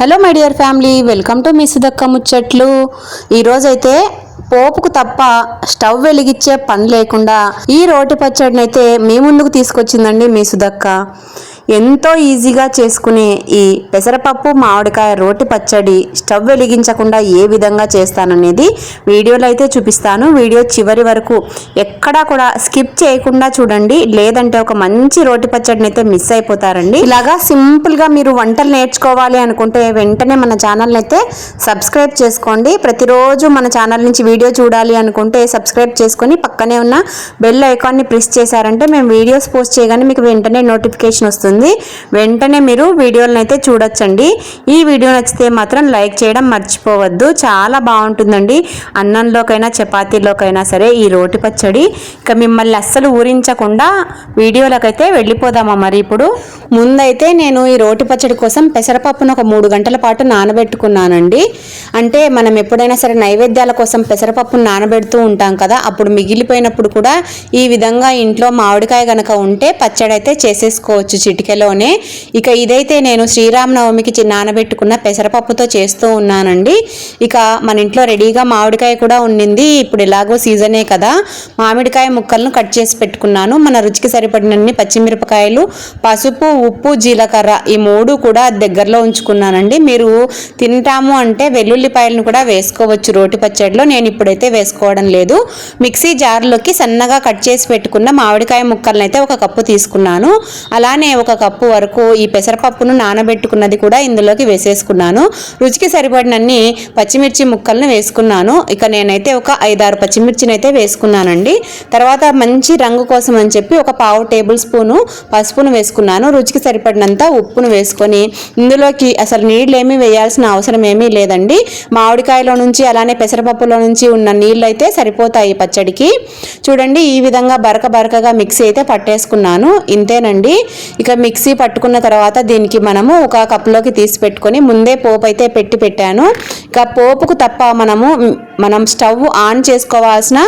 Hello my dear family. Welcome to మీ దక్క ముచ్చట్లు. ఈరోజైతే పోపుకు తప్ప స్టవ్ వెలిగించే పని లేకుండా ఈ రోటి పచ్చడిని అయితే మీ ముందుకు తీసుకొచ్చిందండి మీ సుదక్క ఎంతో ఈజీగా చేసుకునే ఈ పెసరపప్పు మామిడికాయ రోటి పచ్చడి స్టవ్ వెలిగించకుండా ఏ విధంగా చేస్తాననేది వీడియోలో అయితే చూపిస్తాను. వీడియో చివరి వరకు ఎక్కడా కూడా స్కిప్ చేయకుండా చూడండి. లేదంటే ఒక మంచి రోటి పచ్చడిని అయితే మిస్ అయిపోతారండి. ఇలాగా సింపుల్గా మీరు వంటలు నేర్చుకోవాలి అనుకుంటే వెంటనే మన ఛానల్ని అయితే సబ్స్క్రైబ్ చేసుకోండి. ప్రతిరోజు మన ఛానల్ నుంచి వీడియో చూడాలి అనుకుంటే సబ్స్క్రైబ్ చేసుకొని పక్కనే ఉన్న బెల్ ఐకాన్ని ప్రెస్ చేశారంటే మేము వీడియోస్ పోస్ట్ చేయగానే మీకు వెంటనే నోటిఫికేషన్ వస్తుంది. వెంటనే మీరు వీడియోలను అయితే చూడొచ్చండి. ఈ వీడియో నచ్చితే మాత్రం లైక్ చేయడం మర్చిపోవద్దు. చాలా బాగుంటుందండి. అన్నంలోకైనా చపాతీలోకైనా సరే ఈ రోటి పచ్చడి. ఇక మిమ్మల్ని అస్సలు ఊరించకుండా వీడియోలకైతే వెళ్ళిపోదామా మరి ఇప్పుడు? ముందైతే నేను ఈ రోటి పచ్చడి కోసం పెసరపప్పును ఒక మూడు గంటల పాటు నానబెట్టుకున్నానండి. అంటే మనం ఎప్పుడైనా సరే నైవేద్యాల కోసం పెసరపప్పును నానబెడుతూ ఉంటాం కదా అప్పుడు మిగిలిపోయినప్పుడు కూడా ఈ విధంగా ఇంట్లో మామిడికాయ గనక ఉంటే పచ్చడి అయితే చేసేసుకోవచ్చు సంఖ్యలోనే ఇక ఇదైతే నేను శ్రీరామనవమికి నానబెట్టుకున్న పెసరపప్పుతో చేస్తూ ఉన్నానండి. ఇక మన ఇంట్లో రెడీగా మామిడికాయ కూడా ఉండింది. ఇప్పుడు ఎలాగో సీజనే కదా. మామిడికాయ ముక్కలను కట్ చేసి పెట్టుకున్నాను. మన రుచికి సరిపడినన్ని పచ్చిమిరపకాయలు పసుపు ఉప్పు జీలకర్ర ఈ మూడు కూడా దగ్గరలో ఉంచుకున్నానండి. మీరు తింటాము అంటే వెల్లుల్లిపాయలను కూడా వేసుకోవచ్చు. రోటి పచ్చడిలో నేను ఇప్పుడైతే వేసుకోవడం లేదు. మిక్సీ జార్లోకి సన్నగా కట్ చేసి పెట్టుకున్న మామిడికాయ ముక్కలను అయితే ఒక కప్పు తీసుకున్నాను. అలానే ఒక కప్పు వరకు ఈ పెసరపప్పును నానబెట్టుకున్నది కూడా ఇందులోకి వేసేసుకున్నాను. రుచికి సరిపడినన్ని పచ్చిమిర్చి ముక్కలను వేసుకున్నాను. ఇక నేనైతే ఒక ఐదారు పచ్చిమిర్చిని అయితే వేసుకున్నానండి. తర్వాత మంచి రంగు కోసం అని చెప్పి ఒక పావు టేబుల్ స్పూను పసుపును వేసుకున్నాను. రుచికి సరిపడినంత ఉప్పును వేసుకొని ఇందులోకి అసలు నీళ్ళు వేయాల్సిన అవసరం ఏమీ లేదండి. మామిడికాయలో నుంచి అలానే పెసరపప్పులో నుంచి ఉన్న నీళ్ళు అయితే సరిపోతాయి పచ్చడికి. చూడండి ఈ విధంగా బరక బరకగా మిక్సీ అయితే పట్టేసుకున్నాను. ఇంతేనండి. ఇక మిక్సీ పట్టుకున్న తర్వాత దీనికి మనము ఒక కప్లోకి తీసి పెట్టుకొని ముందే పోపు అయితే పెట్టి పెట్టాను. ఇక పోపుకు తప్ప మనము మనం స్టవ్ ఆన్ చేసుకోవాల్సిన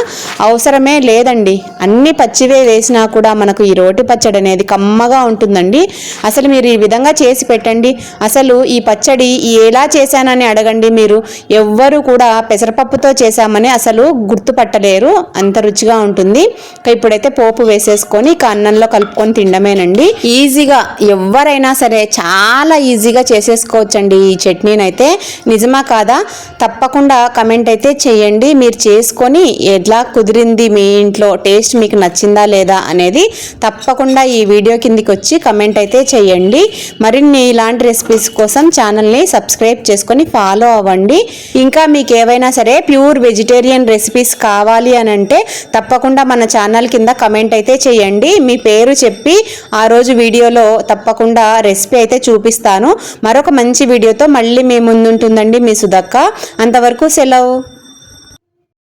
అవసరమే లేదండి. అన్ని పచ్చివే వేసినా కూడా మనకు ఈ రోటి పచ్చడి అనేది కమ్మగా ఉంటుందండి. అసలు మీరు ఈ విధంగా చేసి పెట్టండి. అసలు ఈ పచ్చడి ఎలా చేశానని అడగండి మీరు. ఎవ్వరు కూడా పెసరపప్పుతో చేశామని అసలు గుర్తుపట్టలేరు. అంత రుచిగా ఉంటుంది. ఇక ఇప్పుడైతే పోపు వేసేసుకొని ఇక అన్నంలో కలుపుకొని తినడమేనండి. ఈజీగా ఎవరైనా సరే చాలా ఈజీగా చేసేసుకోవచ్చండి ఈ చట్నీని అయితే నిజమా కాదా? తప్పకుండా కమెంట్ అయితే చేయండి మీరు చేసుకొని ఎలా కుదిరింది మీ ఇంట్లో టేస్ట్ మీకు నచ్చిందా లేదా అనేది తప్పకుండా ఈ వీడియో కిందికి వచ్చి కమెంట్ అయితే చేయండి. మరిన్ని ఇలాంటి రెసిపీస్ కోసం ఛానల్ని సబ్స్క్రైబ్ చేసుకొని ఫాలో అవ్వండి. ఇంకా మీకు ఏవైనా సరే ప్యూర్ వెజిటేరియన్ రెసిపీస్ కావాలి అని అంటే తప్పకుండా మన ఛానల్ కింద కమెంట్ అయితే చేయండి. మీ పేరు చెప్పి ఆ రోజు వీడియోలో తప్పకుండా రెసిపీ అయితే చూపిస్తాను. మరొక మంచి వీడియోతో మళ్ళీ మీ ముందుంటుందండి మీ సుధక్క అంతవరకు సెలవు.